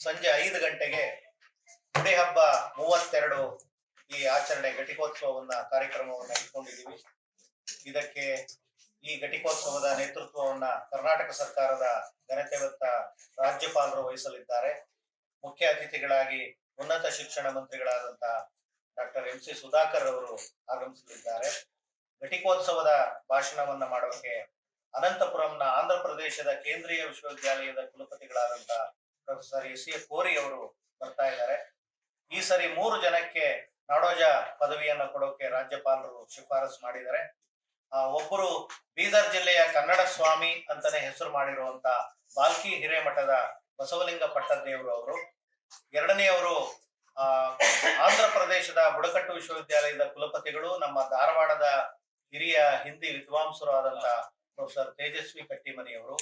ಸಂಜೆ ಐದು ಗಂಟೆಗೆ ಗುಡಿ ಹಬ್ಬ ಮೂವತ್ತೆರಡು ಈ ಆಚರಣೆ ಘಟಿಕೋತ್ಸವವನ್ನ, ಕಾರ್ಯಕ್ರಮವನ್ನ ಇಟ್ಕೊಂಡಿದ್ದೀವಿ. ಇದಕ್ಕೆ ಈ ಘಟಿಕೋತ್ಸವದ ನೇತೃತ್ವವನ್ನ ಕರ್ನಾಟಕ ಸರ್ಕಾರದ ಘನತೆವತ್ತ ರಾಜ್ಯಪಾಲರು ವಹಿಸಲಿದ್ದಾರೆ. ಮುಖ್ಯ ಅತಿಥಿಗಳಾಗಿ ಉನ್ನತ ಶಿಕ್ಷಣ ಮಂತ್ರಿಗಳಾದಂತಹ ಡಾಕ್ಟರ್ ಎಂ ಸಿ ಸುಧಾಕರ್ ಅವರು ಆಗಮಿಸಲಿದ್ದಾರೆ. ಘಟಿಕೋತ್ಸವದ ಭಾಷಣವನ್ನ ಮಾಡೋಕೆ ಅನಂತಪುರಂನ ಆಂಧ್ರ ಪ್ರದೇಶದ ಕೇಂದ್ರೀಯ ವಿಶ್ವವಿದ್ಯಾಲಯದ ಕುಲಪತಿಗಳಾದಂತಹ ಪ್ರೊಫೆಸರ್ ಎಸ್ ಎ ಕೋರಿ ಅವರು ಬರ್ತಾ ಇದ್ದಾರೆ. ಈ ಸರಿ ಮೂರು ಜನಕ್ಕೆ ನಾಡೋಜ ಪದವಿಯನ್ನು ಕೊಡೋಕೆ ರಾಜ್ಯಪಾಲರು ಶಿಫಾರಸ್ ಮಾಡಿದ್ದಾರೆ. ಆ, ಒಬ್ಬರು ಬೀದರ್ ಜಿಲ್ಲೆಯ ಕನ್ನಡ ಸ್ವಾಮಿ ಅಂತಾನೆ ಹೆಸರು ಮಾಡಿರುವಂತ ಬಾಲ್ಕಿ ಹಿರೇಮಠದ ಬಸವಲಿಂಗ ಪಟ್ಟದೇವರು ಅವರು. ಎರಡನೆಯವರು ಆಂಧ್ರ ಪ್ರದೇಶದ ಬುಡಕಟ್ಟು ವಿಶ್ವವಿದ್ಯಾಲಯದ ಕುಲಪತಿಗಳು ನಮ್ಮ ಧಾರವಾಡದ ಹಿರಿಯ ಹಿಂದಿ ವಿದ್ವಾಂಸರು ಆದಂತ ಪ್ರೊಫೆಸರ್ ತೇಜಸ್ವಿ ಕಟ್ಟಿಮನಿಯವರು.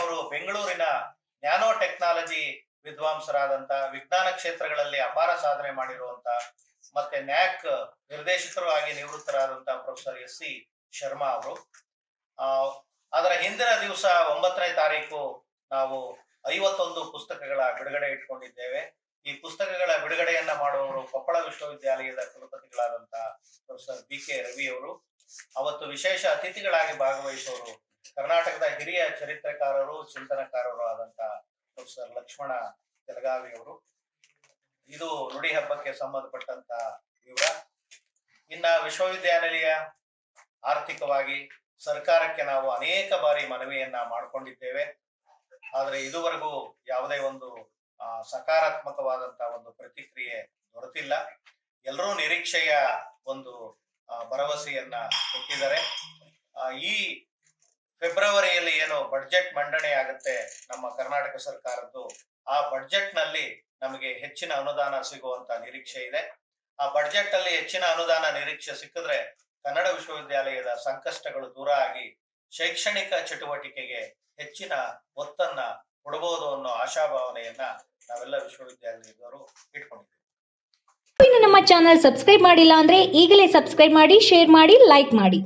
ಅವರು ಬೆಂಗಳೂರಿನ ನ್ಯಾನೋ ಟೆಕ್ನಾಲಜಿ ವಿದ್ವಾಂಸರಾದಂತ ವಿಜ್ಞಾನ ಕ್ಷೇತ್ರಗಳಲ್ಲಿ ಅಪಾರ ಸಾಧನೆ ಮಾಡಿರುವಂತ ಮತ್ತೆ ನ್ಯಾಕ್ ನಿರ್ದೇಶಕರು ಆಗಿ ನಿವೃತ್ತರಾದಂತಹ ಪ್ರೊಫೆಸರ್ ಎಸ್ ಸಿ ಶರ್ಮಾ ಅವರು. ಅದರ ಹಿಂದಿನ ದಿವಸ ಒಂಬತ್ತನೇ ತಾರೀಕು ನಾವು ಐವತ್ತೊಂದು ಪುಸ್ತಕಗಳ ಬಿಡುಗಡೆ ಇಟ್ಕೊಂಡಿದ್ದೇವೆ. ಈ ಪುಸ್ತಕಗಳ ಬಿಡುಗಡೆಯನ್ನ ಮಾಡುವವರು ಕೊಪ್ಪಳ ವಿಶ್ವವಿದ್ಯಾಲಯದ ಕುಲಪತಿಗಳಾದಂತಹ ಪ್ರೊಫೆಸರ್ ಬಿ ಕೆ ರವಿ ಅವರು. ಅವತ್ತು ವಿಶೇಷ ಅತಿಥಿಗಳಾಗಿ ಭಾಗವಹಿಸುವವರು ಕರ್ನಾಟಕದ ಹಿರಿಯ ಚರಿತ್ರಕಾರರು, ಚಿಂತನಕಾರರು ಆದಂತ ಪ್ರೊಫೆಸರ್ ಲಕ್ಷ್ಮಣ ತೆಲಗಾವಿ ಅವರು ಇದು ನುಡಿ ಹಬ್ಬಕ್ಕೆ ಸಂಬಂಧಪಟ್ಟಂತ ವಿವರ. ಇನ್ನ ವಿಶ್ವವಿದ್ಯಾನಿಲಯ ಆರ್ಥಿಕವಾಗಿ ಸರ್ಕಾರಕ್ಕೆ ನಾವು ಅನೇಕ ಬಾರಿ ಮನವಿಯನ್ನ ಮಾಡಿಕೊಂಡಿದ್ದೇವೆ. ಆದ್ರೆ ಇದುವರೆಗೂ ಯಾವುದೇ ಒಂದು ಸಕಾರಾತ್ಮಕವಾದಂತಹ ಒಂದು ಪ್ರತಿಕ್ರಿಯೆ ದೊರೆತಿಲ್ಲ. ಎಲ್ಲರೂ ನಿರೀಕ್ಷೆಯ ಒಂದು ಭರವಸೆಯನ್ನ ಕೊಟ್ಟಿದ್ದಾರೆ. ಈ ಫೆಬ್ರವರಿಯಲ್ಲಿ ಏನು ಬಡ್ಜೆಟ್ ಮಂಡನೆ ಆಗುತ್ತೆ ನಮ್ಮ ಕರ್ನಾಟಕ ಸರ್ಕಾರದ್ದು, ಆ ಬಡ್ಜೆಟ್ನಲ್ಲಿ ನಮಗೆ ಹೆಚ್ಚಿನ ಅನುದಾನ ಸಿಗುವಂತ ನಿರೀಕ್ಷೆ ಇದೆ. ಆ ಬಡ್ಜೆಟ್ ಅಲ್ಲಿ ಹೆಚ್ಚಿನ ಅನುದಾನ ನಿರೀಕ್ಷೆ ಸಿಕ್ಕಿದ್ರೆ ಕನ್ನಡ ವಿಶ್ವವಿದ್ಯಾಲಯದ ಸಂಕಷ್ಟಗಳು ದೂರ ಆಗಿ ಶೈಕ್ಷಣಿಕ ಚಟುವಟಿಕೆಗೆ ಹೆಚ್ಚಿನ ಒತ್ತನ್ನ ಕೊಡಬಹುದು ಅನ್ನೋ ಆಶಾಭಾವನೆಯನ್ನ ನಾವೆಲ್ಲ ವಿಶ್ವವಿದ್ಯಾಲಯದವರು ಇಟ್ಕೊಂಡಿದ್ದೀವಿ. ನಮ್ಮ ಚಾನಲ್ ಸಬ್ಸ್ಕ್ರೈಬ್ ಮಾಡಿಲ್ಲ ಅಂದ್ರೆ ಈಗಲೇ ಸಬ್ಸ್ಕ್ರೈಬ್ ಮಾಡಿ, ಶೇರ್ ಮಾಡಿ, ಲೈಕ್ ಮಾಡಿ.